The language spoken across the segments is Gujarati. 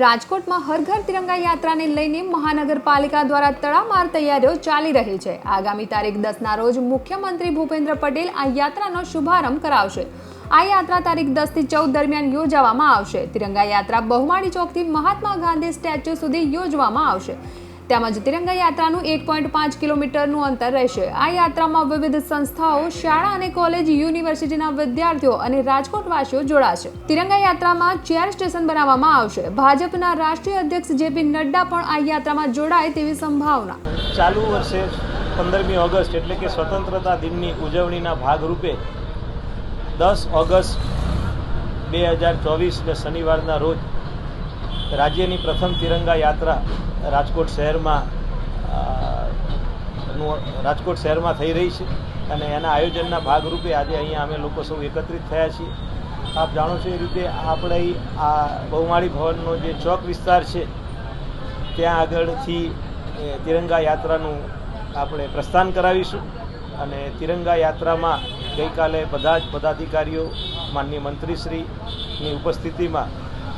રાજકોટમાં હર ઘર તિરંગા યાત્રાને લઈને મહાનગરપાલિકા દ્વારા તડામાર તૈયારીઓ ચાલી રહી છે. આગામી તારીખ દસના રોજ મુખ્યમંત્રી ભૂપેન્દ્ર પટેલ આ યાત્રાનો શુભારંભ કરાવશે. આ યાત્રા તારીખ દસથી ચૌદ દરમિયાન યોજવામાં આવશે. તિરંગા યાત્રા બહુમાળી ચોકથી મહાત્મા ગાંધી સ્ટેચ્યુ સુધી યોજવામાં આવશે. તેમજ તિરંગા યાત્રાનું એક પોઈન્ટ પાંચ કિલોમીટરનું અંતર રહેશે. આ યાત્રામાં વિવિધ સંસ્થાઓ, શાળા અને કોલેજ, યુનિવર્સિટીના વિદ્યાર્થીઓ અને રાજકોટવાસીઓ જોડાશે. તિરંગા યાત્રામાં ચેર સ્ટેશન બનાવવામાં આવશે. ભાજપના રાષ્ટ્રીય અધ્યક્ષ જેપી નડ્ડા પણ આ યાત્રામાં જોડાય તેવી સંભાવના. ચાલુ વર્ષે પંદરમી ઓગસ્ટ એટલે કે સ્વતંત્રતા દિનની ઉજવણીના ભાગરૂપે દસ ઓગસ્ટ બે હજાર ચોવીસને શનિવારના રોજ રાજ્યની પ્રથમ તિરંગા યાત્રા રાજકોટ શહેરમાં રાજકોટ શહેરમાં થઈ રહી છે અને એના આયોજનના ભાગરૂપે આજે અહીંયા અમે લોકો સૌ એકત્રિત થયા છીએ. આપ જાણો છો એ રીતે આપણે આ બહુમાળી ભવનનો જે ચોક વિસ્તાર છે, ત્યાં આગળથી તિરંગા યાત્રાનું આપણે પ્રસ્થાન કરાવીશું અને તિરંગા યાત્રામાં ગઈકાલે બધા જ પદાધિકારીઓ, માનનીય મંત્રીશ્રીની ઉપસ્થિતિમાં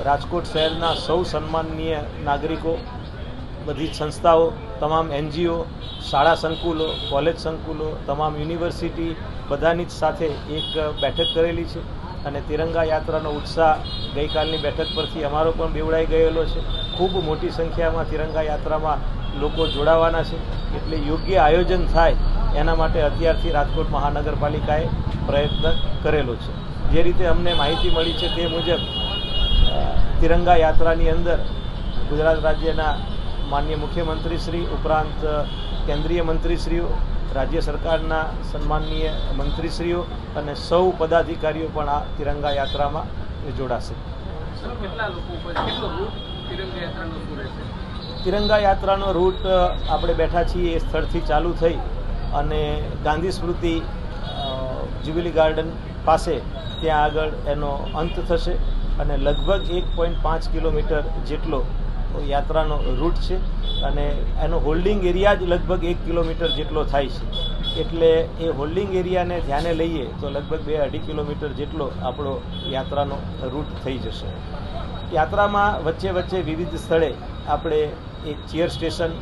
રાજકોટ શહેરના સૌ સન્માનનીય નાગરિકો, બધી સંસ્થાઓ, તમામ એનજીઓ, શાળા સંકુલો, કોલેજ સંકુલો, તમામ યુનિવર્સિટી બધાની જ સાથે એક બેઠક કરેલી છે અને તિરંગા યાત્રાનો ઉત્સાહ ગઈકાલની બેઠક પરથી અમારો પણ બેવડાઈ ગયેલો છે. ખૂબ મોટી સંખ્યામાં તિરંગા યાત્રામાં લોકો જોડાવાના છે. એટલે યોગ્ય આયોજન થાય એના માટે અત્યારથી રાજકોટ મહાનગરપાલિકાએ પ્રયત્ન કરેલો છે. જે રીતે અમને માહિતી મળી છે તે મુજબ તિરંગા યાત્રાની અંદર ગુજરાત રાજ્યના માન્ય મુખ્યમંત્રીશ્રી ઉપરાંત કેન્દ્રીય મંત્રીશ્રીઓ રાજ્ય સરકારના સન્માનનીય મંત્રીશ્રીઓ અને સૌ પદાધિકારીઓ પણ આ તિરંગા યાત્રામાં જોડાશે. તિરંગા યાત્રાનો રૂટ આપણે બેઠા છીએ એ સ્થળથી ચાલુ થઈ અને ગાંધી સ્મૃતિ જ્યુબિલી ગાર્ડન પાસે ત્યાં આગળ એનો અંત થશે. અને લગભગ એક પોઈન્ટ પાંચ કિલોમીટર જેટલો યાત્રાનો રૂટ છે અને એનો હોલ્ડિંગ એરિયા જ લગભગ એક કિલોમીટર જેટલો થાય છે. એટલે એ હોલ્ડિંગ એરિયાને ધ્યાને લઈએ તો લગભગ બે અઢી કિલોમીટર જેટલો આપણો યાત્રાનો રૂટ થઈ જશે. યાત્રામાં વચ્ચે વચ્ચે વિવિધ સ્થળે આપણે એક ચિયર સ્ટેશન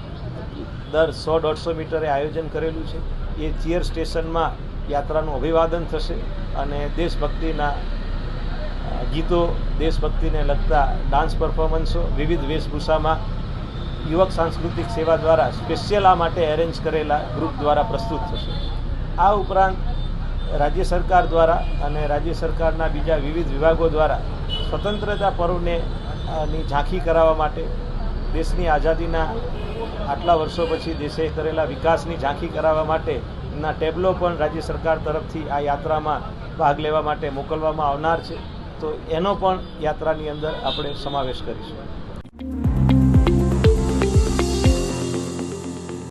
દર સો દોઢસો મીટરે આયોજન કરેલું છે. એ ચિયર સ્ટેશનમાં યાત્રાનું અભિવાદન થશે અને દેશભક્તિના ગીતો દેશભક્તિને લગતા ડાન્સ પરફોર્મન્સો વિવિધ વેશભૂષામાં યુવક સાંસ્કૃતિક સેવા દ્વારા સ્પેશિયલ આ માટે એરેન્જ કરેલા ગ્રુપ દ્વારા પ્રસ્તુત થશે. આ ઉપરાંત રાજ્ય સરકાર દ્વારા અને રાજ્ય સરકારના બીજા વિવિધ વિભાગો દ્વારા સ્વતંત્રતા પર્વને ની ઝાંખી કરાવવા માટે દેશની આઝાદીના આટલા વર્ષો પછી દેશે કરેલા વિકાસની ઝાંખી કરાવવા માટે ના ટેબલો પણ રાજ્ય સરકાર તરફથી આ યાત્રામાં ભાગ લેવા માટે મોકલવામાં આવનાર છે. તો એનો પણ યાત્રાની અંદર આપણે સમાવેશ કરીશું.